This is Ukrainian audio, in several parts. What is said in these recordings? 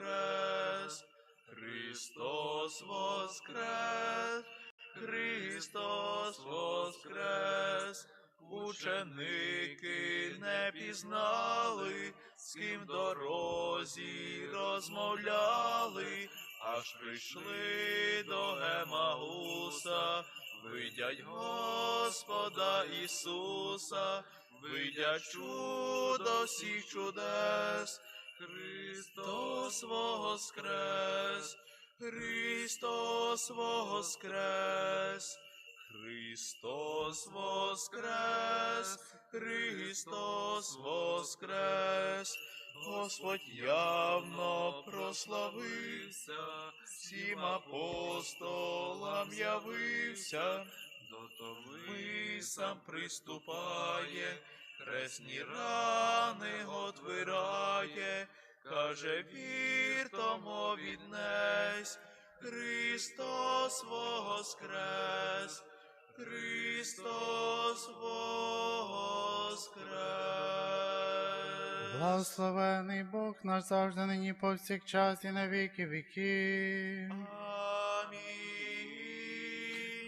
воскрес! Христос воскрес! Христос воскрес! Ученики не пізнали, з ким дорозі розмовляли, аж прийшли до Гемагуса, видять Господа Ісуса, видять чудо всіх чудес. Христос воскрес! Христос воскрес! Христос воскрес! Христос воскрес! Господь явно прославився, всім апостолам явився, до Томи сам приступає, хресні рани отвирає, каже, вір тому віднесь, Христос воскрес, Христос воскрес. Благословений Бог наш завжди нині повсякчас і на віки віків.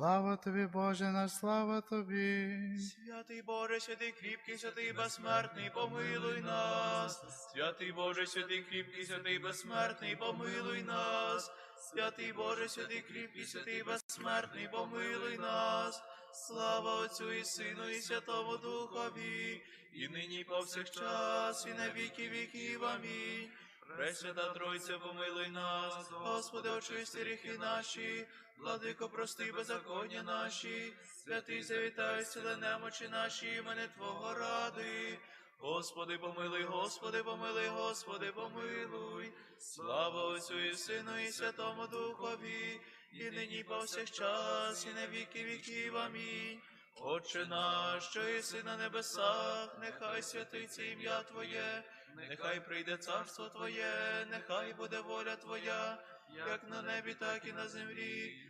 Слава тобі, Боже наш, слава тобі. Святий Боже, святий кріпкий, святий безсмертний, помилуй нас. Святий Боже, святий кріпкий, святий безсмертний, помилуй нас. Святий Боже, святий кріпкий, святий безсмертний, помилуй нас. Слава Отцю і Сину, і Святому Духові, і нині і повсякчас, і на віки віків. Амінь. Пресвята Тройця, помилуй нас, Господи, очисти гріхи наші, владико, прости беззаконня наші, святий завітай, сили немочі наші, імени Твого ради. Господи, помилуй, Господи, помилуй, Господи, помилуй. Слава Отцю і Сину, і Святому Духові, і нині повсякчас, і на віки віків. Амінь. Отче наш, що єси на небесах, нехай святиться ім'я Твоє, нехай прийде царство Твоє, нехай буде воля Твоя, як на небі, так і на землі.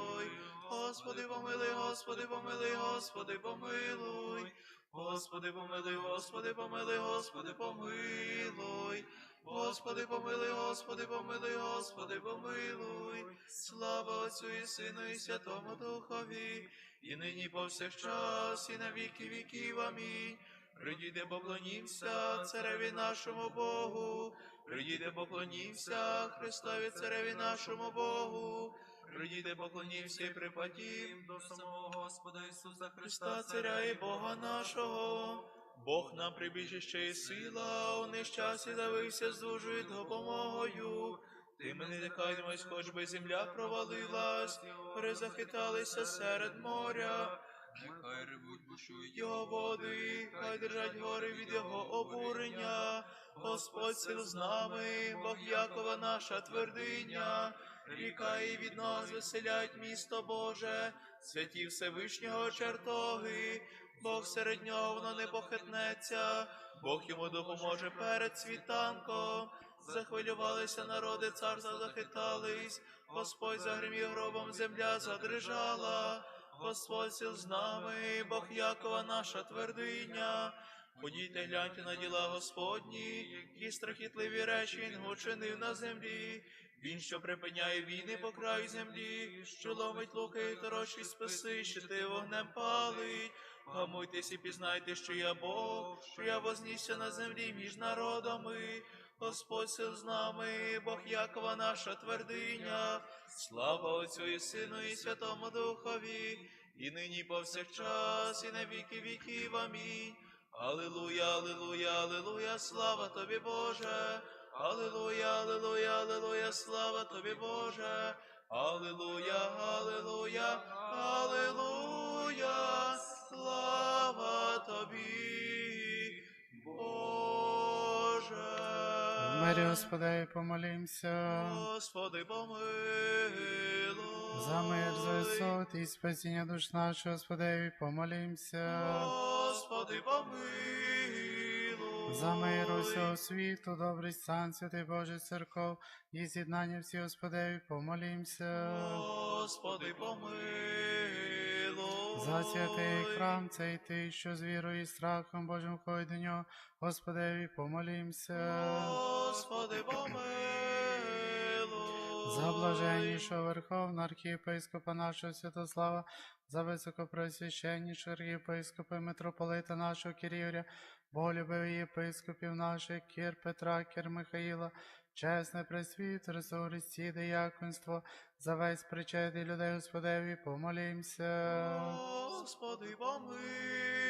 Господи, помилуй, Господи, помилуй, Господи, помилуй. Господи, помилуй, Господи, помилуй, Господи, помилуй. Господи, помилуй, Господи, помилуй, Господи, помилуй. Слава Отцю і Сину, і Святому Духові, і нині повсякчас, і на віки віків. Амінь. Придійде, поклонімся цареві нашому Богу, придійде, поклонімся Христові цареві нашому Богу, придійде, поклонімся і припадім до самого Господа Ісуса Христа, Царя і Бога нашого. Бог нам прибіжище і сила, у нещасті давився з дужою допомогою. Ти мене лякаємось, хоч би земля провалилась, перезахиталися серед моря. Нехай ревуть, бушують його води, хай держать гори від його обурення. Господь сил з нами, Бог Якова наша твердиня. Ріка і від нас веселять місто Боже, святі Всевишнього чертоги, Бог серед нього воно не похитнеться, Бог йому допоможе перед світанком. Захвилювалися народи, царства захитались, Господь загримів гробом, земля задрижала. Господь сил з нами, Бог Якова наша твердиня. Ходіть гляньте на діла Господні, які страхітливі речі він учинив на землі. Він, що припиняє війни по краю землі, що ловить луки і торочі списи, щити вогнем палить. Гамуйтесь і пізнайте, що я Бог, що я вознісся на землі між народами. Господь сил з нами, Бог Якова наша твердиня. Слава Отцю і Сину, і Святому Духові, і нині повсякчас, і на віки віків. Амінь. Аллилуйя, аллилуйя, аллилуйя, слава тобі, Боже. Аллилуйя, аллилуйя, аллилуйя, слава тобі, Боже. Аллилуйя, аллилуйя, аллилуйя, слава тобі, Боже. Мирі Господи, помолімся. Господи, помилуй. За мир, за висот і спасіння душ наших, Господи, помолімся. Господи, помилуй. За мир усього світу, добрий стан, святий Божий церков, і з'єднання всі, Господи, помолімся. Господи, помилуй. За святий храм цей ти, що з вірою і страхом Божим ходить до нього, Господи, помолімся. Господи, помилуй. За блаженнішого Верховного архієпископа нашого Святослава, за високопросвященнішого архієпископа і митрополита нашого Кирівря, болюбивих єпископів наших, Кір Петра, Кір Михаїла, чесне пресвітерство, Христі, дияконство, за весь причетний людей Господеві, помолімся. Господи, помилуй.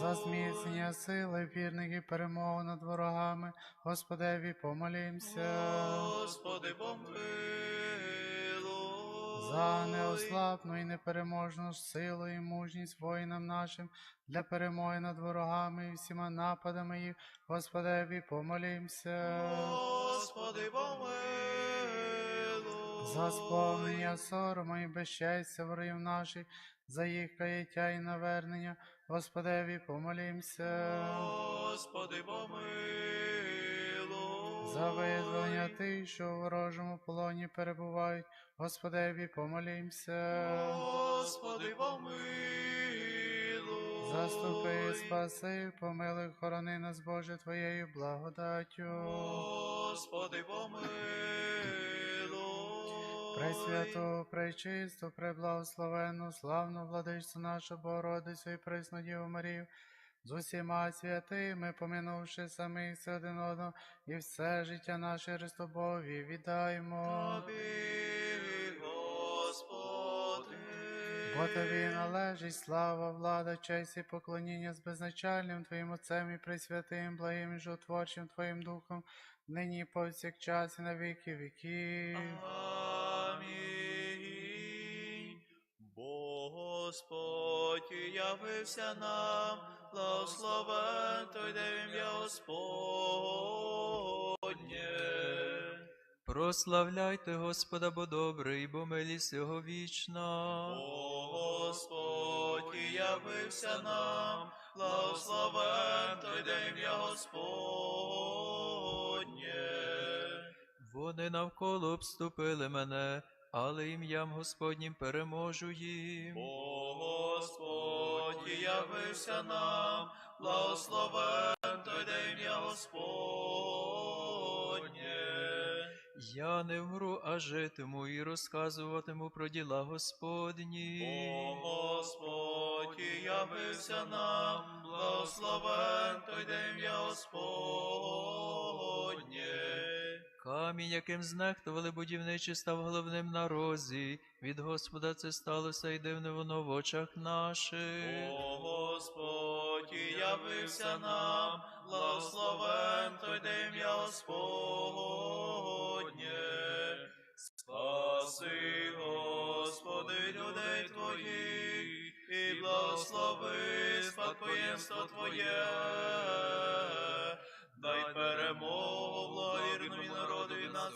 За зміцнення сили, вірних і перемогу над ворогами, Господеві, помолімся. Господи, помилуй. За неослабну і непереможну силу і мужність воїнам нашим для перемоги над ворогами і всіма нападами їх, Господеві, помолімся. Господи, помилуй. За сповнення сорому і безчестя ворогів наших, за їх каяття і навернення, Господеві, помолімся. Господи, помилуй. За визволення тих, що у ворожому полоні перебувають, Господеві, помолімся. Господи, помилуй. Заступи, спаси, помилуй, хорони нас, Боже, Твоєю благодаттю. Господи, помилуй. Пресвяту, пречисту, преблагословенну, славну владичцю нашу Богородицю і пресну Діву Марію, з усіма святими, поминувши самих се один одного, і все життя наше Христобові віддаємо. Тобі, Господи. Бо тобі належить слава, влада, честь і поклоніння з безначальним Твоїм Отцем і Пресвятим, благим і животворчим Твоїм Духом, нині повсякчас і на віки віків. Амінь. Господь явився нам, благословен той ім'я Господнє. Прославляйте Господа, бо добрий, бо милість його вічна. Бо Господь явився нам, благословен той день ім'я Господнє. Вони навколо обступили мене, але ім'ям Господнім переможу їм. Бо Господь явився нам, благословен той день ім'я Господнє. Я не вмру, а житиму і розказуватиму про діла Господні. Бо Господь явився нам, благословен той день ім'я Господнє. Камінь, яким знехтували будівничі, став головним на розі. Від Господа це сталося, і дивне воно в очах наших. О Господь явився нам, благословен той ім'я Господнє. Спаси, Господи, людей Твоїх, і благослови спадкоємство Твоє. Дай перемогу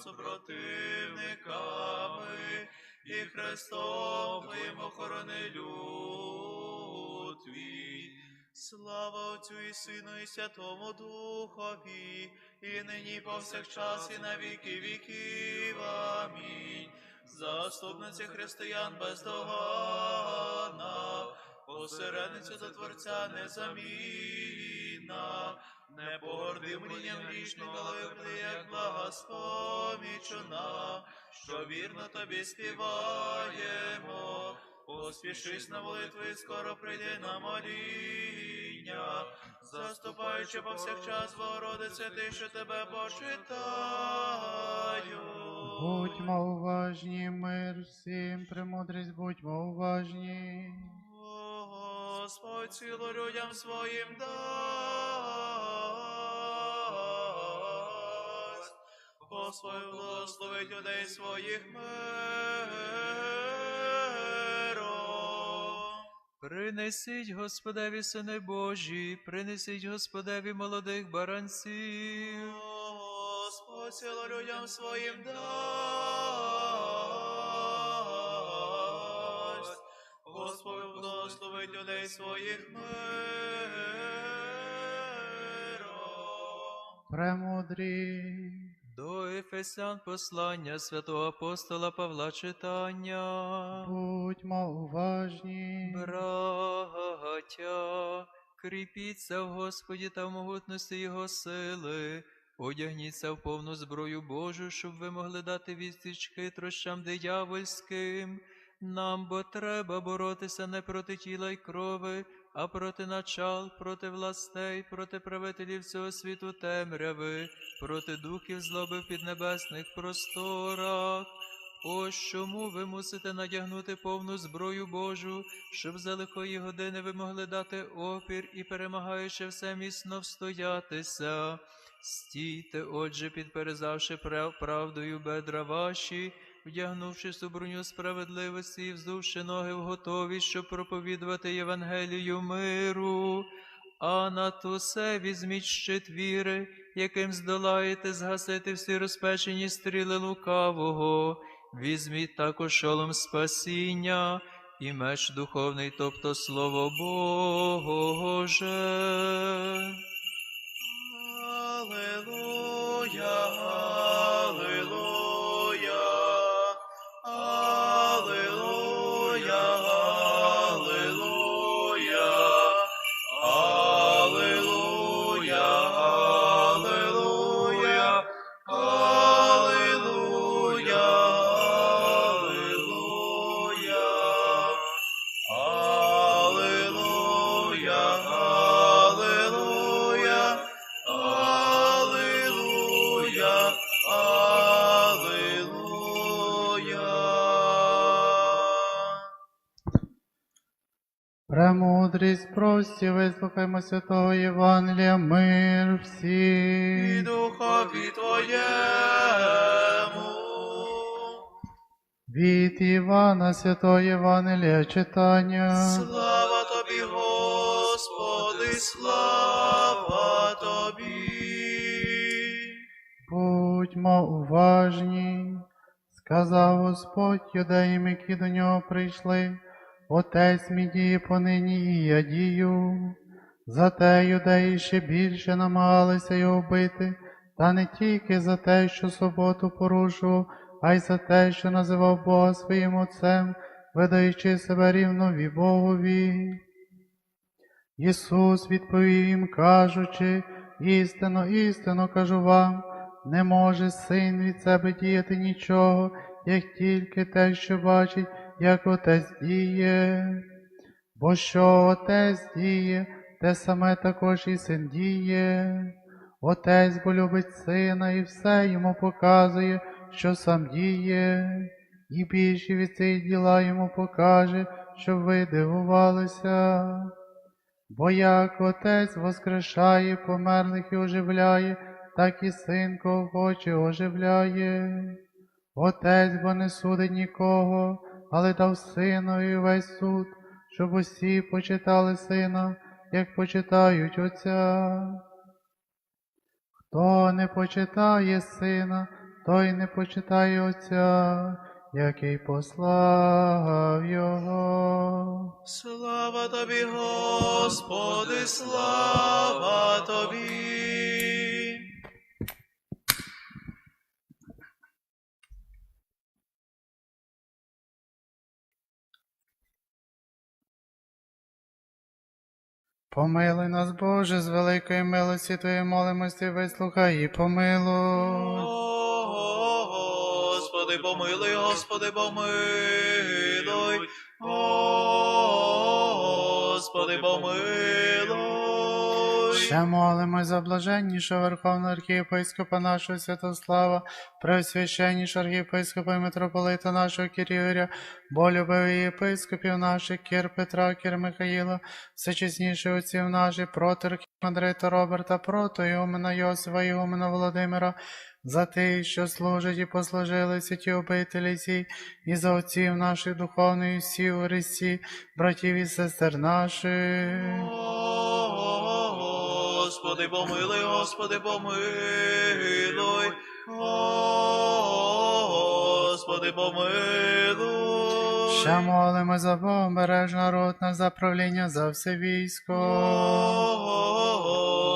супротивниками, і Христом Твоїм охорони люд. Слава Отцю і Сину, і Святому Духові, і нині повсякчас, і на віки віків. Амінь. Заступниці християн бездоганна, посередниця до Творця незамінна, не погорди мрінням грішним, як благоспомічена, що вірно тобі співаємо. Поспішись на молитву і скоро прийди на моління, заступаючи повсякчас, Богородице, ти, що тебе почитаю. Будьмо уважні, мир всім, премудрість, будьмо уважні. О, Господь, ціло людям своїм дасть. Господь благословить людей своїх миром. Принесіть Господеві сини Божі, принесіть Господеві молодих баранців. Господь, ціло людям своїм дасть. Господь благословить людей своїх миром. Премудрі. Ефесян послання святого апостола Павла читання. Будьмо уважні. Браття, кріпіться в Господі та в могутності Його сили, одягніться в повну зброю Божу, щоб ви могли дати відсіч хитрощам диявольським. Нам бо треба боротися не проти тіла й крови, а проти начал, проти властей, проти правителів цього світу темряви, проти духів злоби в піднебесних просторах. Ось чому ви мусите надягнути повну зброю Божу, щоб за лихої години ви могли дати опір і, перемагаючи все міцно встоятися. Стійте, отже, підперезавши прав- правдою бедра ваші, вдягнувшись у броню справедливості і вздувши ноги в готовість, щоб проповідувати Євангелію миру. А на то се візьміть щит віри, яким здолаєте згасити всі розпечені стріли лукавого. Візьміть також шолом спасіння і меч духовний, тобто слово Боже. Аллилуйя, Премудрість прості, вислухаймо святого Євангелія, мир І всім. духові Твоєму. Від Івана святого Євангелія читання. Слава Тобі, Господи, слава Тобі. Будьмо уважні, сказав Господь юдеям, які до нього прийшли, отець мій діє понині і я дію. Зате юдеї ще більше намагалися його вбити, та не тільки за те, що суботу порушував, а й за те, що називав Бога своїм Отцем, видаючи себе рівнові Богові. Ісус відповів їм, кажучи, істинно, істинно кажу вам, не може син від себе діяти нічого, як тільки те, що бачить, як отець діє. Бо що отець діє, те саме також і син діє. Отець бо любить сина і все йому показує, що сам діє, і більші від цих діла йому покаже, щоб ви дивувалися. Бо як отець воскрешає померлих і оживляє, так і син, кого хоче, оживляє. Отець бо не судить нікого, але дав синові весь суд, щоб усі почитали сина, як почитають Отця. Хто не почитає сина, той не почитає Отця, який послав його. Слава тобі, Господи, слава тобі. Помилуй нас, Боже, з великої милості Твоєї молимості, вислухай і помилуй. Господи, помилуй, Господи, помилуй. Господи, помилуй. Ще молимось за блаженнішого Верховного архієпископа нашого Святослава, преосвященнішого архієпископа і митрополита нашого Кирюря, болюбивий єпископів наших, Кір Петра, Кір Михаїла, всечесніших отців наших, протир Мандрита Роберта, прото Ігумена Йосифа, Ігумена Володимира, за тих, що служать і послужили святі обителі цій, і за отців наших духовних всі у Христі, братів і сестер наших. Господи, помилуй, Господи, помилуй. Господи, помилуй. Ще молимо за Богом, береж народ на за правління за все військо.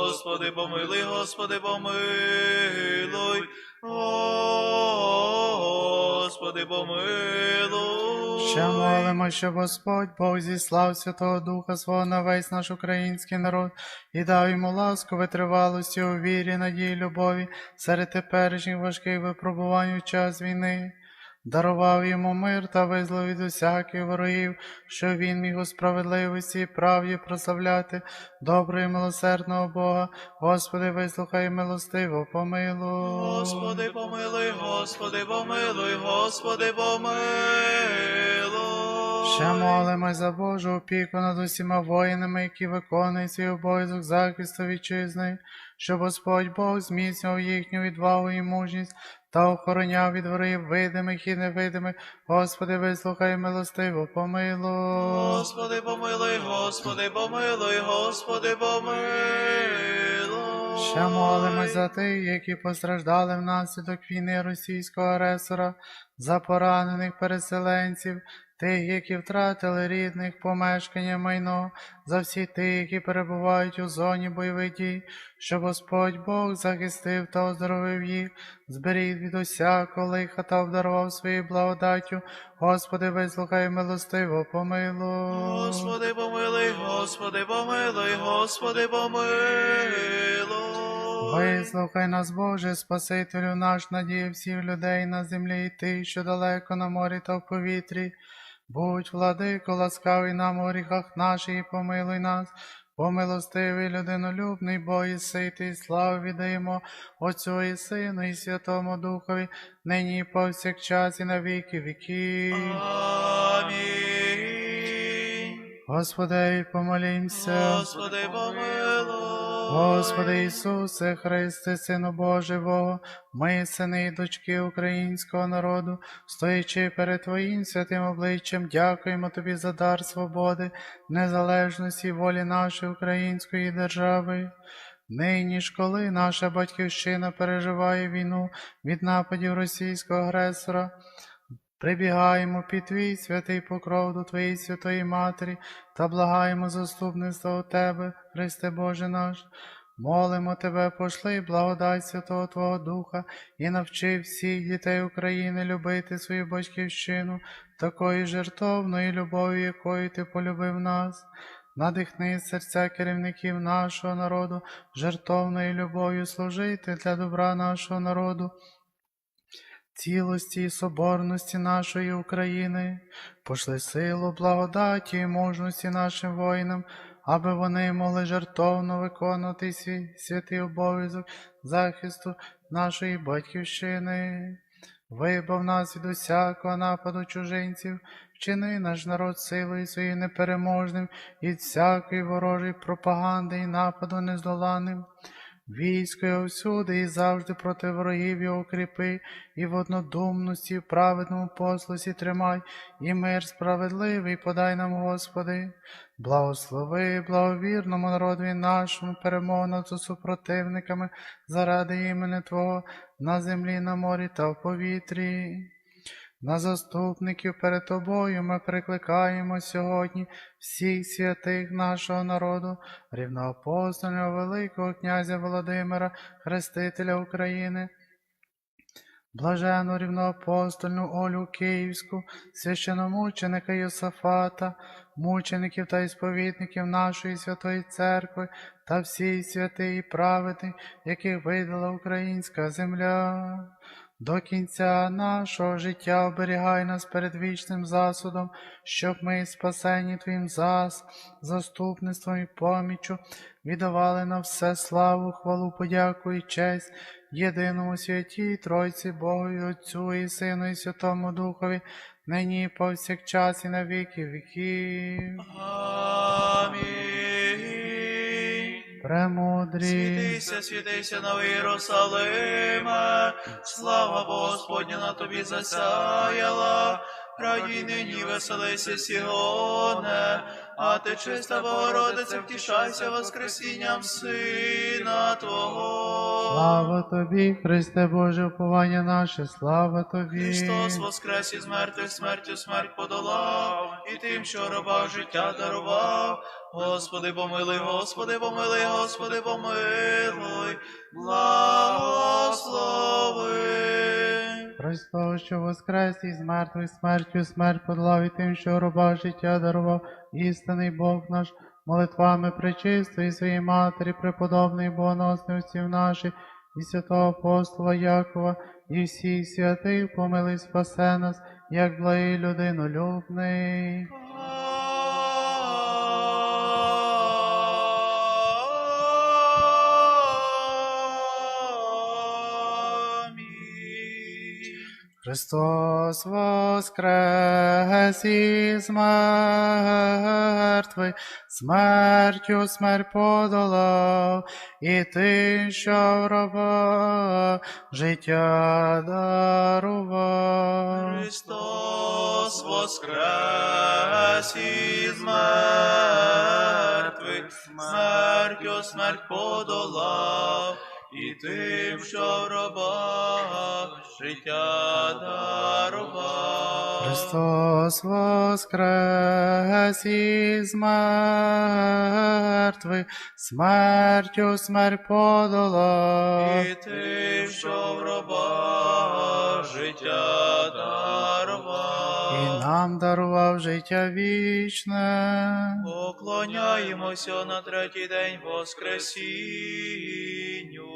Господи, помилуй, Господи, помилуй. Господи, помилуй. Ще молимо, щоб Господь Бог зіслав Святого Духа свого на весь наш український народ і дав йому ласку витривалості у вірі, надії, любові серед теперішніх важких випробувань у час війни. Дарував йому мир та визволив від усяких ворогів, що він міг у справедливості і правді прославляти доброго і милосердного Бога. Господи, вислухай милостиво, помилуй. Господи, помилуй, Господи, помилуй, Господи, помилуй. Ще молимось за Божу опіку над усіма воїнами, які виконують свій обов'язок захисту вітчизни, щоб Господь Бог зміцнював їхню відвагу і мужність та охороняв від ворогів видимих і невидимих. Господи, вислухай милостиво, помилуй. Господи, помилуй, Господи, помилуй, Господи, помилуй. Ще молимось за тих, які постраждали внаслідок війни російського агресора, за поранених переселенців, тих, які втратили рідних, помешкання, майно, за всі тих, які перебувають у зоні бойових дій, щоб Господь Бог захистив та оздоровив їх, зберіг від усякого лиха та обдарував своєю благодаттю. Господи, вислухай милостиво, помилуй. Господи, помилуй, Господи, помилуй, Господи, помилуй. Вислухай нас, Боже, Спасителю наш, надія всіх людей на землі, і тих, що далеко на морі та в повітрі. Будь, владико, ласкавий нам у гріхах наших, і помилуй нас. Помилостивий, людинолюбний, Бог і ситий, славу віддаємо Отцю і Сину, і Святому Духові, нині і повсякчас, і на віки віків. Амінь. Господи, помолімся. Господи, помилуй. Господи Ісусе Христе, Сину Божого, ми, сини і дочки українського народу, стоячи перед Твоїм святим обличчям, дякуємо Тобі за дар свободи, незалежності і волі нашої української держави. Нині ж, коли наша батьківщина переживає війну від нападів російського агресора, прибігаємо під Твій святий покров до Твоєї святої Матері та благаємо заступництва у Тебе, Христе Боже наш. Молимо Тебе, пошли благодать Святого Твого Духа і навчи всіх дітей України любити свою батьківщину такою жертовною любов'ю, якою Ти полюбив нас. Надихни серця керівників нашого народу, жертовною любов'ю служити для добра нашого народу, цілості і соборності нашої України, пошли силу, благодаті і мужності нашим воїнам, аби вони могли жертовно виконувати свій святий обов'язок захисту нашої батьківщини. Вибав нас від усякого нападу чужинців, вчини наш народ силою своєю непереможним від всякої ворожої пропаганди і нападу нездоланним. Військо його всюди і завжди проти ворогів його укріпи, і в однодумності, в праведному послусі тримай, і мир справедливий подай нам, Господи. Благослови, благовірному народові нашому, перемогу над супротивниками заради імени Твого на землі, на морі та в повітрі. На заступників перед тобою ми прикликаємо сьогодні всіх святих нашого народу, рівноапостольного Великого князя Володимира, Хрестителя України, блажену рівноапостольну Олю Київську, священомученика Йосафата, мучеників та ісповідників нашої святої церкви та всій святий і праведний, яких видала українська земля. До кінця нашого життя оберігай нас перед вічним засудом, щоб ми, спасені Твоїм зас, заступництвом і поміччю, віддавали на все славу, хвалу, подяку і честь єдиному святій Тройці Богу Отцю і Сину, і Святому Духові, нині і повсякчас і на віки віків. Амінь. Премудрі. Світися, світися, новий Єрусалиме, слава Господня на тобі засяяла, радій нині веселися, Сіоне, а ти чиста Богородице, втішайся воскресінням Сина Твого. Слава тобі, Христе Боже, уповання наше, слава тобі. Христос воскрес із мертвих смертю смерть подолав, і тим, що раба життя дарував. Господи, помилуй, Господи, помилуй, Господи, помилуй, благослови. Христос, що воскрес із мертвих смертю, смерть подолав тим, що роба життя дарував, істинний Бог наш, молитвами причистої своєї матері, преподобної богоносної усім наші, і святого апостола Якова, і всіх святих помилий спасе нас, як благий людинолюбний. Христос воскрес із мертвих, смертю смерть подолав, і ти, що в раба життя дарував. Христос воскрес із мертвих, смертю смерть подолав, і тим, що в робах життя дарував. Христос воскрес із мертвих, смертю смерть подолав. І тим, що в робах життя дарував. І нам дарував життя вічне. Поклоняємося на третій день Воскресінню